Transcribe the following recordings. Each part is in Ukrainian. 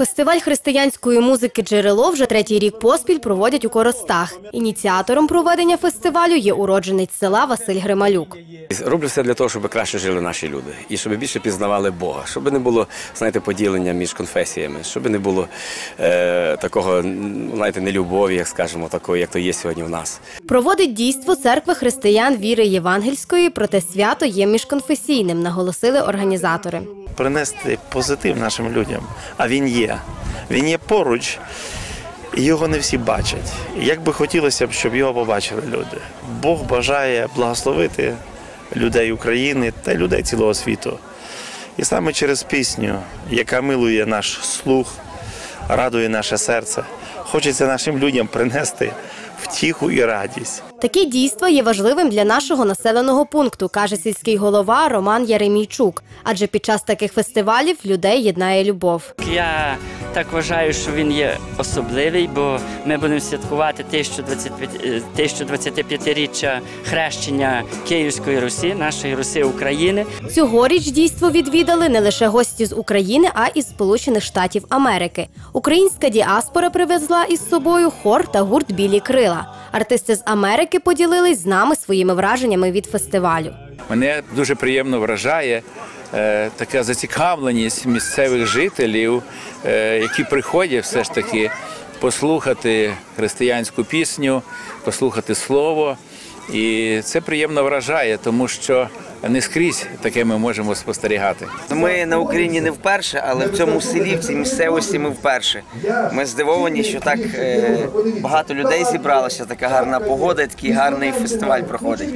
Фестиваль християнської музики Джерело вже третій рік поспіль проводять у Коростах. Ініціатором проведення фестивалю є уродженець села Василь Грималюк. Роблю все для того, щоб краще жили наші люди і щоб більше пізнавали Бога, щоб не було знаєте, поділення між конфесіями, щоб не було е, такого знаєте, нелюбові, як скажемо, такої, як то є сьогодні в нас. Проводить дійство церкви християн віри євангельської, проте свято є міжконфесійним, наголосили організатори. принести позитив нашим людям. А він є. Він є поруч, і його не всі бачать. Як би хотілося б, щоб його побачили люди. Бог бажає благословити людей України та людей цілого світу. І саме через пісню, яка милує наш слух, радує наше серце, хочеться нашим людям принести втіху і радість. Таке дійство є важливим для нашого населеного пункту, каже сільський голова Роман Яремійчук. Адже під час таких фестивалів людей єднає любов. Я так вважаю, що він є особливий, бо ми будемо святкувати 1025 е, 1025-річчя хрещення Київської Русі, нашої Руси України. Цьогоріч дійство відвідали не лише гості з України, а й із Сполучених Штатів Америки. Українська діаспора привезла із собою хор та гурт Білі крила. Артисти з Америки поділились з нами своїми враженнями від фестивалю. Мене дуже приємно вражає е, така зацікавленість місцевих жителів, е, які приходять все ж таки послухати християнську пісню, послухати слово. І це приємно вражає, тому що не скрізь таке ми можемо спостерігати. Ми на Україні не вперше, але в цьому селі, в цій місцевості ми вперше. Ми здивовані, що так е, багато людей зібралося, така гарна погода, такий гарний фестиваль проходить.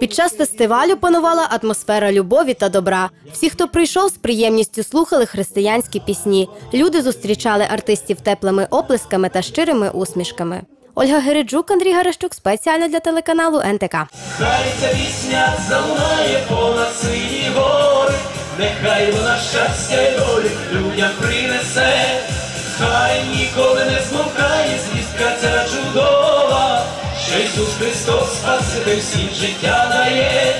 Під час фестивалю панувала атмосфера любові та добра. Всі, хто прийшов, з приємністю слухали християнські пісні. Люди зустрічали артистів теплими оплесками та щирими усмішками. Ольга Гериджук, Андрій Гарещук спеціально для телеканалу НТК. Хай ця пісня залунає понад сині гори, нехай вона щастя й долі людям принесе, хай ніколи не змовкає звістка ця чудова, що Ісус Христос спасити всім життя дає.